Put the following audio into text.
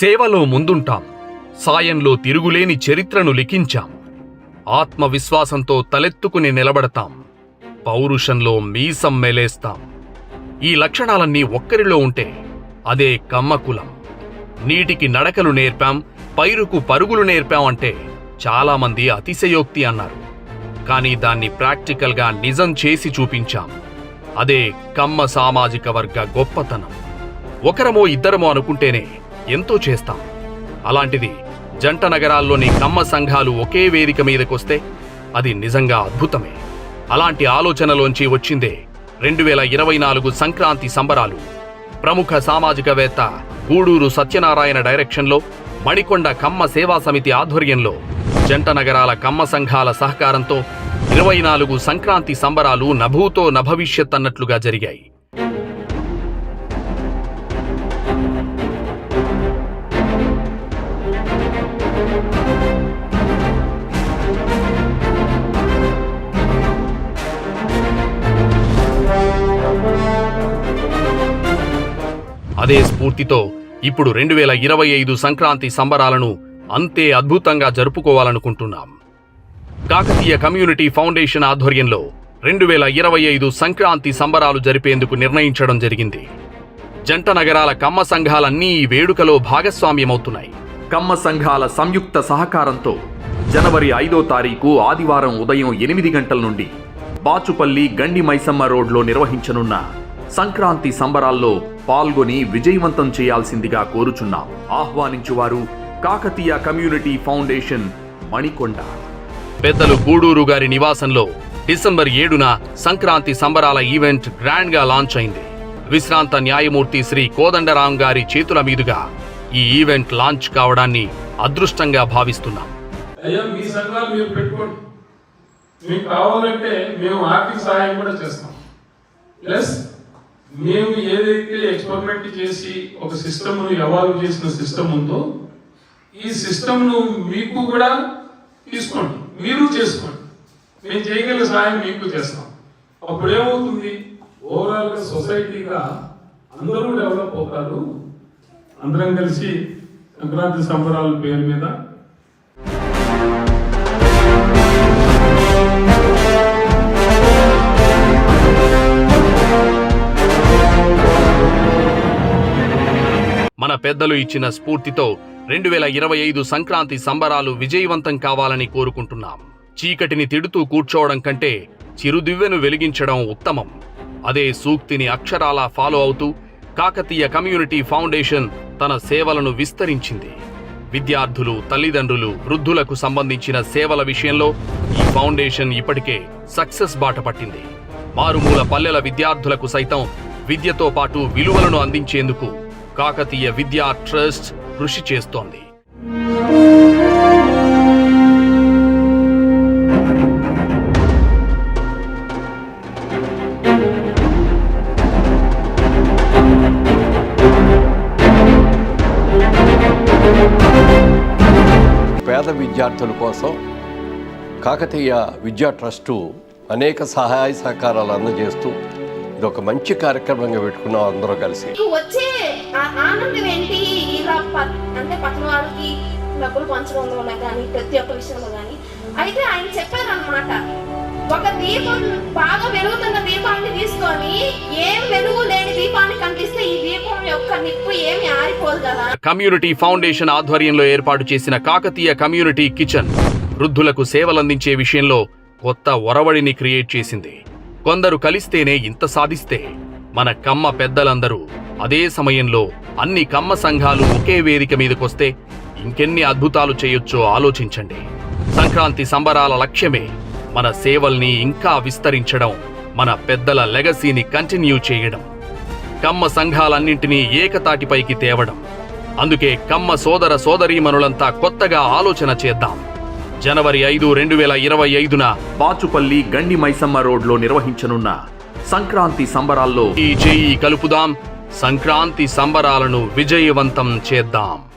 సేవలో ముందుంటాం. సాయంలో తిరుగులేని చరిత్రను లిఖించాం. ఆత్మవిశ్వాసంతో తలెత్తుకుని నిలబడతాం. పౌరుషంలో మీసం మెలేస్తాం. ఈ లక్షణాలన్నీ ఒక్కరిలో ఉంటే అదే కమ్మకులం. నీటికి నడకలు నేర్పాం పైరుకు పరుగులు నేర్పాం అంటే చాలామంది అతిశయోక్తి అన్నారు. కానీ దాన్ని ప్రాక్టికల్గా నిజం చేసి చూపించాం. అదే కమ్మ సామాజిక వర్గ గొప్పతనం. ఒకరమో ఇద్దరమో అనుకుంటేనే ఎంతో చేస్తాం. అలాంటిది జంట నగరాల్లోని కమ్మ సంఘాలు ఒకే వేదిక మీదకొస్తే అది నిజంగా అద్భుతమే. అలాంటి ఆలోచనలోంచి వచ్చిందే రెండు వేల ఇరవై నాలుగు సంక్రాంతి సంబరాలు. ప్రముఖ సామాజికవేత్త గూడూరు సత్యనారాయణ డైరెక్షన్లో మణికొండ కమ్మ సేవా సమితి ఆధ్వర్యంలో జంట నగరాల కమ్మ సంఘాల సహకారంతో ఇరవై నాలుగు సంక్రాంతి సంబరాలు నభూతో నభవిష్యత్ అన్నట్లుగా జరిగాయి. అదే స్ఫూర్తితో ఇప్పుడు రెండు వేల ఇరవై ఐదు సంక్రాంతి సంబరాలను అంతే అద్భుతంగా జరుపుకోవాలనుకుంటున్నాం. కాకతీయ కమ్యూనిటీ ఫౌండేషన్ ఆధ్వర్యంలో రెండు వేల ఇరవై ఐదు సంక్రాంతి సంబరాలు జరిపేందుకు నిర్ణయించడం జరిగింది. జంట నగరాల కమ్మ సంఘాలన్నీ ఈ వేడుకలో భాగస్వామ్యమవుతున్నాయి. కమ్మ సంఘాల సంయుక్త సహకారంతో జనవరి ఐదో తారీఖు ఆదివారం ఉదయం ఎనిమిది గంటల నుండి బాచుపల్లి గండి మైసమ్మ రోడ్లో నిర్వహించనున్న సంక్రాంతి సంబరాల్లో పాల్గొని విజయవంతం చేయాల్సిందిగా కోరుచున్నాం ఆహ్వానించువారు కాకతీయ కమ్యూనిటీ ఫౌండేషన్ మణికొండ. పెద్దలు గూడూరు గారి నివాసంలో డిసెంబర్ ఏడున సంక్రాంతి సంబరాల ఈవెంట్ గ్రాండ్గా లాంచ్ అయింది. విశ్రాంత న్యాయమూర్తి శ్రీ కోదండరాం గారి చేతుల మీదుగా ఈ ఈవెంట్ లాంచ్ కావడాన్ని అదృష్టంగా భావిస్తున్నాం. అయ్యా మీ సంఘాలు మీరు పెట్టుకోండి. మీకు కావాలంటే మేము ఆర్థిక సహాయం కూడా చేస్తాం. ప్లస్ మేము ఏదైతే ఎక్స్పెరిమెంట్ చేసి ఒక సిస్టమ్ను ఎవాల్వ్ చేసిన సిస్టమ్ ఉందో ఈ సిస్టమ్ను మీకు కూడా తీసుకోండి. మీరు చేసుకోండి. మేము చేయగల సహాయం మీకు చేస్తాం. అప్పుడు ఏమవుతుంది? ఓవరాల్గా సొసైటీగా అందరూ డెవలప్ అవుతారు. అందరం కలిసి సంక్రాంతి సంబరాల పేరు మీద మన పెద్దలు ఇచ్చిన స్ఫూర్తితో రెండు వేల ఇరవై ఐదు సంక్రాంతి సంబరాలు విజయవంతం కావాలని కోరుకుంటున్నాం. చీకటిని తిడుతూ కూర్చోవడం కంటే చిరుదివ్వెను వెలిగించడం ఉత్తమం. అదే సూక్తిని అక్షరాలా ఫాలో అవుతూ కాకతీయ కమ్యూనిటీ ఫౌండేషన్ తన సేవలను విస్తరించింది. విద్యార్థులు తల్లిదండ్రులు వృద్ధులకు సంబంధించిన సేవల విషయంలో ఈ ఫౌండేషన్ ఇప్పటికే సక్సెస్ బాట పట్టింది. మారుమూల పల్లెల విద్యార్థులకు సైతం విద్యతో పాటు విలువలను అందించేందుకు కాకతీయ విద్యా ట్రస్ట్ కృషి చేస్తోంది. పేద విద్యార్థుల కోసం కాకతీయ విద్యా ట్రస్టు అనేక సహాయ సహకారాలు అందజేస్తూ ఇది ఒక మంచి కార్యక్రమంగా పెట్టుకున్నాం అందరూ కలిసి. వచ్చే ఆ ఆనందం ఏంటి? ఇలా అంటే పక్కన వాళ్ళకి డబ్బులు పంచడంలో కానీ ప్రతి ఒక్క విషయంలో కానీ. అయితే ఆయన చెప్పారనమాట ఒక దీపం బాగా వెలుగుతున్న దీపాన్ని తీసుకొని ఏం వెలుగు లేని దీపాన్ని కనిపిస్తే ఈ దీపం యొక్క నిప్పు ఏమి ఆరిపోదు కదా? కమ్యూనిటీ ఫౌండేషన్ ఆధ్వర్యంలో ఏర్పాటు చేసిన కాకతీయ కమ్యూనిటీ కిచెన్ వృద్ధులకు సేవలందించే విషయంలో కొత్త ఒరవడిని క్రియేట్ చేసింది. కొందరు కలిస్తేనే ఇంత సాధిస్తే. మన కమ్మ పెద్దలందరూ అదే సమయంలో అన్ని కమ్మ సంఘాలు ఒకే వేదిక మీదకొస్తే ఇంకెన్ని అద్భుతాలు చేయొచ్చో ఆలోచించండి. సంక్రాంతి సంబరాల లక్ష్యమే మన సేవల్ని ఇంకా విస్తరించడం మన పెద్దల లెగసీని కంటిన్యూ చేయడం. కమ్మ సంఘాలన్నింటినీ ఏకతాటిపైకి తేవడం. అందుకే కమ్మ సోదర సోదరీమణులంతా కొత్తగా ఆలోచన చేద్దాం. జనవరి ఐదు రెండు వేల ఇరవై ఐదున బాచుపల్లి గండి మైసమ్మ రోడ్లో నిర్వహించనున్న సంక్రాంతి సంబరాల్లో ఈ చేయి కలుపుదాం. సంక్రాంతి సంబరాలను విజయవంతం చేద్దాం.